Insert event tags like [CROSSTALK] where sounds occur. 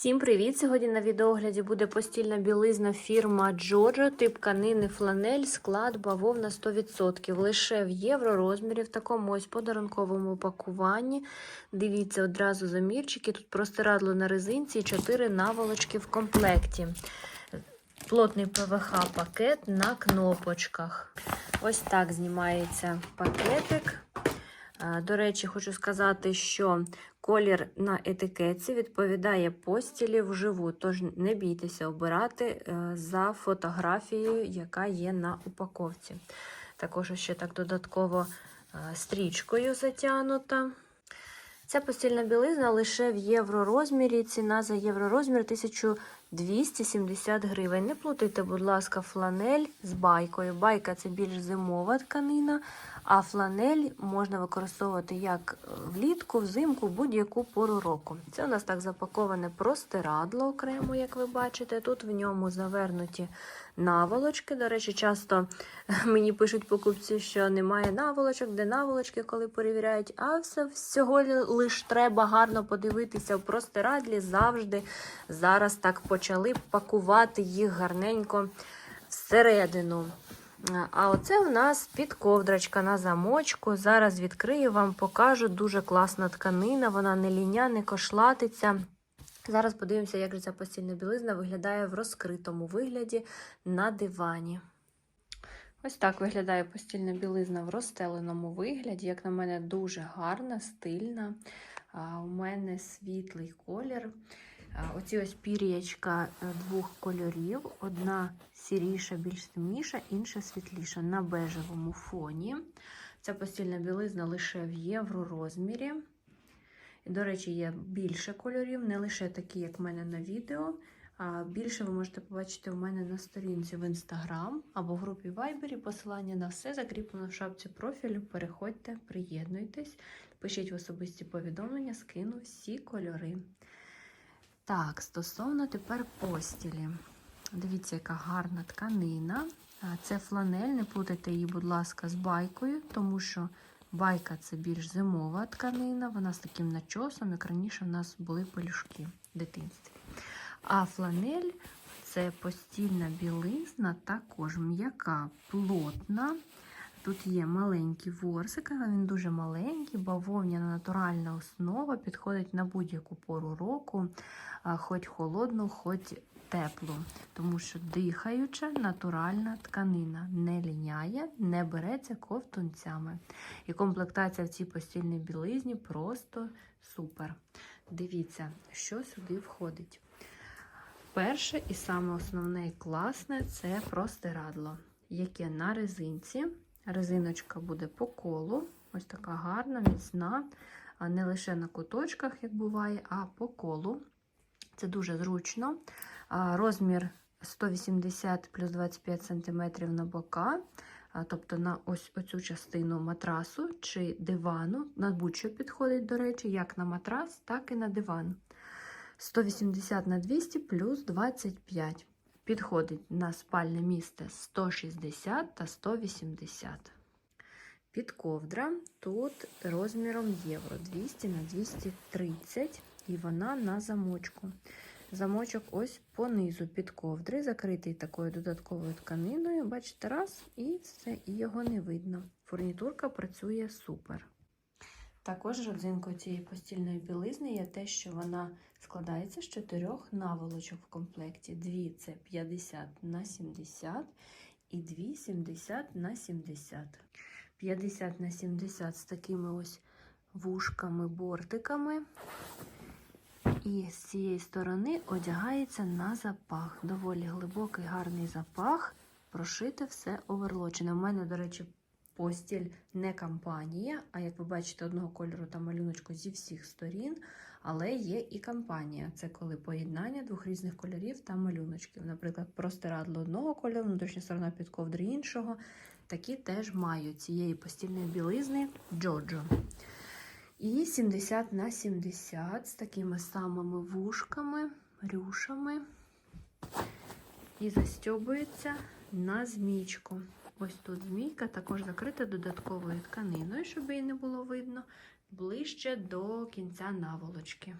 Всім привіт! Сьогодні на відеогляді буде постільна білизна фірма Джорджо, тип канини фланель, склад бавовна 100%. Лише в євро розмірі в такому ось подарунковому пакуванні. Дивіться одразу замірчики. Тут простирадло на резинці і 4 наволочки в комплекті. Плотний ПВХ пакет на кнопочках. Ось так знімається пакетик. А, До речі, хочу сказати, що колір на етикетці відповідає постілі вживу, тож не бійтеся обирати е, за фотографією, яка є на упаковці. Також ще так додатково е, стрічкою затягнута. Ця постільна білизна лише в євророзмірі. Ціна за євророзмір 1270 гривень. Не плутайте, будь ласка, фланель з байкою. Байка це більш зимова тканина, а фланель можна використовувати як влітку, взимку, будь-яку пору року. Це у нас так запаковане простирадло окремо, як ви бачите. Тут в ньому завернуті наволочки. До речі, часто [LAUGHS] мені пишуть покупці, що немає наволочок, де наволочки, коли перевіряють. А все всього лиш треба гарно подивитися в простирадлі завжди. Зараз так почали пакувати їх гарненько всередину. А оце в нас підковдрочка на замочку. Зараз відкрию вам, покажу. Дуже класна тканина, вона не ліня, не кошлатиться. Зараз подивимося, як же ця постільна білизна виглядає в розкритому вигляді на дивані. Ось так виглядає постільна білизна в розстеленому вигляді. Як на мене, дуже гарна, стильна. У мене світлий колір. Оці ось пір'ячка двох кольорів. Одна сіріша, більш темніша, інша світліша на бежевому фоні. Ця постільна білизна лише в євро розмірі. До речі, є більше кольорів, не лише такі, як в мене на відео. А більше ви можете побачити у мене на сторінці в інстаграм або в групі Viber. Посилання на все закріплено в шапці профілю. Переходьте, приєднуйтесь, пишіть в особисті повідомлення, скину всі кольори. Так, стосовно тепер постілі. Дивіться, яка гарна тканина. Це фланель, не плутайте її, будь ласка, з байкою, тому що байка це більш зимова тканина, вона з таким начосом, як раніше в нас були пелюшки в дитинстві. А фланель це постільна білизна, також м'яка, плотна. Тут є маленький ворсик, але він дуже маленький, бавовняна натуральна основа, підходить на будь-яку пору року, хоч холодну, хоч теплу. Тому що дихаюча натуральна тканина не ліняє, не береться ковтунцями. І комплектація в цій постільній білизні просто супер. Дивіться, що сюди входить. Перше і саме основне і класне це простирадло, яке на резинці. Резиночка буде по колу, ось така гарна, міцна, не лише на куточках, як буває, а по колу. Це дуже зручно. Розмір 180 плюс 25 см на бока, тобто на ось оцю частину матрасу чи дивану, на будь-що підходить, до речі, як на матрас, так і на диван. 180 на 200 плюс 25. Підходить на спальне місце 160 та 180. Підковдра тут розміром євро 200 на 230 і вона на замочку. Замочок ось понизу під ковдри, закритий такою додатковою тканиною. Бачите, раз, і все, і його не видно. Фурнітурка працює супер. Також родзинкою цієї постільної білизни є те, що вона складається з чотирьох наволочок в комплекті. Дві це 50 на 70 і дві 70 на 70. 50 на 70 з такими ось вушками-бортиками. І з цієї сторони одягається на запах. Доволі глибокий, гарний запах. Прошите все оверлочене. У мене, до речі, постіль не кампанія, а як ви бачите, одного кольору та малюночку зі всіх сторін, але є і кампанія. Це коли поєднання двох різних кольорів та малюночків. Наприклад, простирадло одного кольору, внутрішня сторона під ковдри іншого. Такі теж мають цієї постільної білизни Джоджо. І 70 на 70 з такими самими вушками, рюшами. І застьобується на змічку. Ось тут змійка також закрита додатковою тканиною, щоб її не було видно, ближче до кінця наволочки.